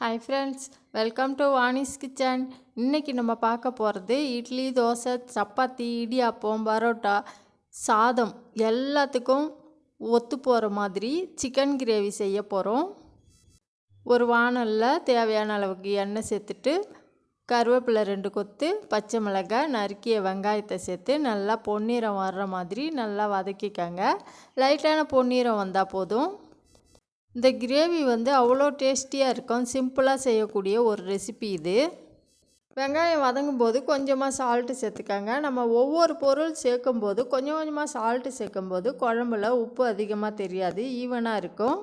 Hi friends welcome to Vani's kitchen இன்றைக்கி நம்ம பார்க்க போகிறது இட்லி தோசை சப்பாத்தி இடியாப்பம் பரோட்டா சாதம் எல்லாத்துக்கும் ஒத்து போகிற மாதிரி சிக்கன் கிரேவி செய்ய போகிறோம் ஒரு வானலில் தேவையான அளவுக்கு எண்ணெய் சேர்த்துட்டு கருவேப்பிலை ரெண்டு கொத்து பச்சை மிளகாய் நறுக்கிய வெங்காயத்தை சேர்த்து நல்லா பொன்னிறம் வர்ற மாதிரி நல்லா வதக்கிக்கங்க. லைட்டான பொன்னிறம் வந்தால் போதும். இந்த கிரேவி வந்து அவ்வளோ டேஸ்டியாக இருக்கும். சிம்பிளாக செய்யக்கூடிய ஒரு ரெசிபி இது. வெங்காயம் வதங்கும் போது கொஞ்சமாக சால்ட்டு சேர்த்துக்கோங்க. நம்ம ஒவ்வொரு பொருள் சேர்க்கும் போது கொஞ்சம் கொஞ்சமாக சால்ட்டு சேர்க்கும் போது குழம்புல உப்பு அதிகமாக தெரியாது ஈவனாக இருக்கும்.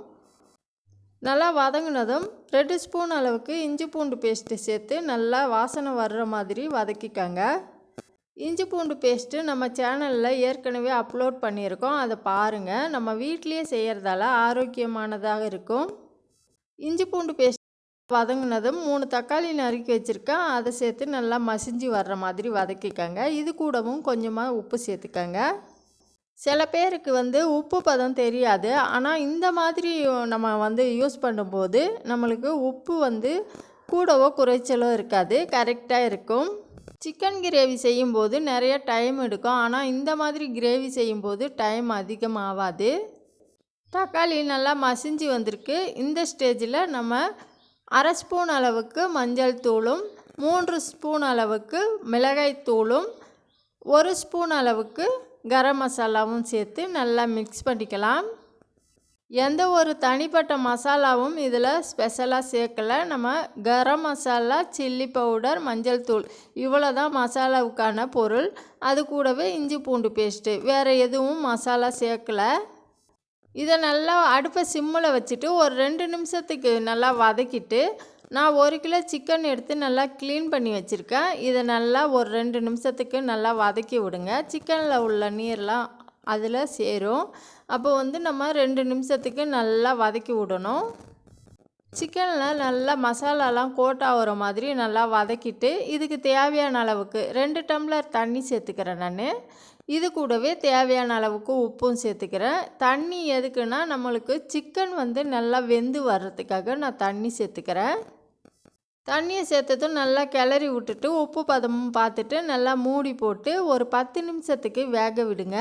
நல்லா வதங்கினதும் ரெண்டு ஸ்பூன் அளவுக்கு இஞ்சி பூண்டு பேஸ்ட்டு சேர்த்து நல்லா வாசனை வர்ற மாதிரி வதக்கிக்கோங்க. இஞ்சி பூண்டு பேஸ்ட்டு நம்ம சேனலில் ஏற்கனவே அப்லோட் பண்ணியிருக்கோம். அதை பாருங்கள் நம்ம வீட்லேயே செய்கிறதால ஆரோக்கியமானதாக இருக்கும். இஞ்சி பூண்டு பேஸ்ட் வதங்கினதும் மூணு தக்காளி நறுக்கி வச்சுருக்கேன். அதை சேர்த்து நல்லா மசிஞ்சு வர்ற மாதிரி வதக்கிக்கோங்க. இது கூடவும் கொஞ்சமாக உப்பு சேர்த்துக்கோங்க. சில பேருக்கு வந்து உப்பு பதம் தெரியாது. ஆனால் இந்த மாதிரி நம்ம வந்து யூஸ் பண்ணும்போது நம்மளுக்கு உப்பு வந்து கூடவோ குறைச்சலோ இருக்காது. கரெக்டாக இருக்கும். சிக்கன் கிரேவி செய்யும்போது நிறைய டைம் எடுக்கும். ஆனால் இந்த மாதிரி கிரேவி செய்யும்போது டைம் அதிகமாகாது. தக்காளி நல்லா மசிஞ்சு வந்திருக்கு. இந்த ஸ்டேஜில் நம்ம அரை ஸ்பூன் அளவுக்கு மஞ்சள் தூளும் மூன்று ஸ்பூன் அளவுக்கு மிளகாய் தூளும் ஒரு ஸ்பூன் அளவுக்கு கரம் மசாலாவும் சேர்த்து நல்லா மிக்ஸ் பண்ணிக்கலாம். எந்த ஒரு தனிப்பட்ட மசாலாவும் இதில் ஸ்பெஷலாக சேர்க்கலை. நம்ம கரம் மசாலா சில்லி பவுடர் மஞ்சள் தூள் இவ்வளோ தான் மசாலாவுக்கான பொருள். அது கூடவே இஞ்சி பூண்டு பேஸ்ட்டு வேறு எதுவும் மசாலா சேர்க்கலை. இதை நல்லா அடுப்பை சிம்மில் வச்சுட்டு ஒரு ரெண்டு நிமிஷத்துக்கு நல்லா வதக்கிட்டு நான் ஒரு கிலோ சிக்கன் எடுத்து நல்லா க்ளீன் பண்ணி வச்சுருக்கேன். இதை நல்லா ஒரு ரெண்டு நிமிஷத்துக்கு நல்லா வதக்கி விடுங்க. சிக்கனில் உள்ள நீர்லாம் அதில் சேரும். அப்போ வந்து நம்ம ரெண்டு நிமிஷத்துக்கு நல்லா வதக்கி விடணும். சிக்கனில் நல்லா மசாலாலாம் கோட் ஆகிற மாதிரி நல்லா வதக்கிட்டு இதுக்கு தேவையான அளவுக்கு ரெண்டு டம்ளர் தண்ணி சேர்த்துக்கிறேன் நான். இது கூடவே தேவையான அளவுக்கு உப்பும் சேர்த்துக்கிறேன். தண்ணி எதுக்குன்னா நம்மளுக்கு சிக்கன் வந்து நல்லா வெந்து வர்றதுக்காக நான் தண்ணி சேர்த்துக்கிறேன். தண்ணியை சேர்த்ததும் நல்லா கிளறி விட்டுட்டு உப்பு பதமும் பார்த்துட்டு நல்லா மூடி போட்டு ஒரு பத்து நிமிஷத்துக்கு வேக விடுங்க.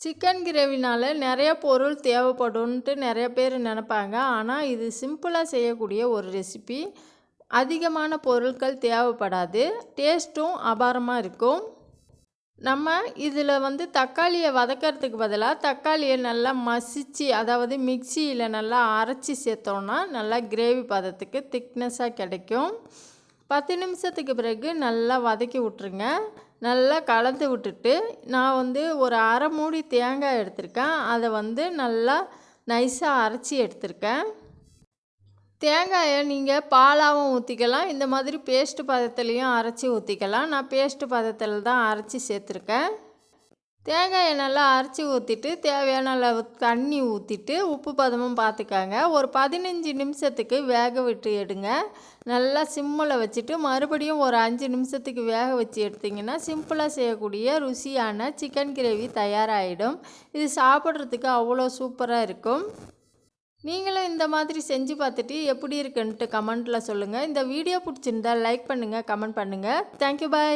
சிக்கன் கிரேவினால் நிறைய பொருள் தேவைப்படும்ன்ட்டு நிறைய பேர் நினப்பாங்க. ஆனால் இது சிம்பிளாக செய்யக்கூடிய ஒரு ரெசிபி. அதிகமான பொருட்கள் தேவைப்படாது. டேஸ்ட்டும் அபாரமாக இருக்கும். நம்ம இதில் வந்து தக்காளியை வதக்கிறதுக்கு பதிலாக தக்காளியை நல்லா மசித்து அதாவது மிக்சியில் நல்லா அரைச்சி சேர்த்தோன்னா நல்லா கிரேவி பதத்துக்கு திக்னஸாக கிடைக்கும். பத்து நிமிஷத்துக்கு பிறகு நல்லா வதக்கி விட்ருங்க நல்லா கலந்து விட்டுட்டு நான் வந்து ஒரு அரை மூடி தேங்காய் எடுத்திருக்கேன். அதை வந்து நல்லா நைஸாக அரைச்சி எடுத்திருக்கேன். தேங்காயை நீங்கள் பாலாகவும் ஊற்றிக்கலாம் இந்த மாதிரி பேஸ்ட்டு பதத்துலேயும் அரைச்சி ஊற்றிக்கலாம் நான் பேஸ்ட்டு பதத்தில் தான் அரைச்சி சேர்த்துருக்கேன். தேங்காயை நல்லா அரைச்சி ஊற்றிட்டு தேவையான அளவு தண்ணி ஊற்றிட்டு உப்பு பதமும் பார்த்துக்காங்க ஒரு பதினஞ்சு நிமிஷத்துக்கு வேக விட்டு எடுங்க. நல்லா சிம்மில் வச்சுட்டு மறுபடியும் ஒரு அஞ்சு நிமிஷத்துக்கு வேக வச்சு எடுத்திங்கன்னா சிம்பிளாக செய்யக்கூடிய ருசியான சிக்கன் கிரேவி தயாராகிடும் இது சாப்பிட்றதுக்கு அவ்வளோ சூப்பராக இருக்கும். நீங்களும் இந்த மாதிரி செஞ்சு பார்த்துட்டு எப்படி இருக்குன்ட்டு கமெண்ட்டில் சொல்லுங்கள் இந்த வீடியோ பிடிச்சிருந்தா லைக் பண்ணுங்கள் கமெண்ட் பண்ணுங்கள் தேங்க்யூ பாய்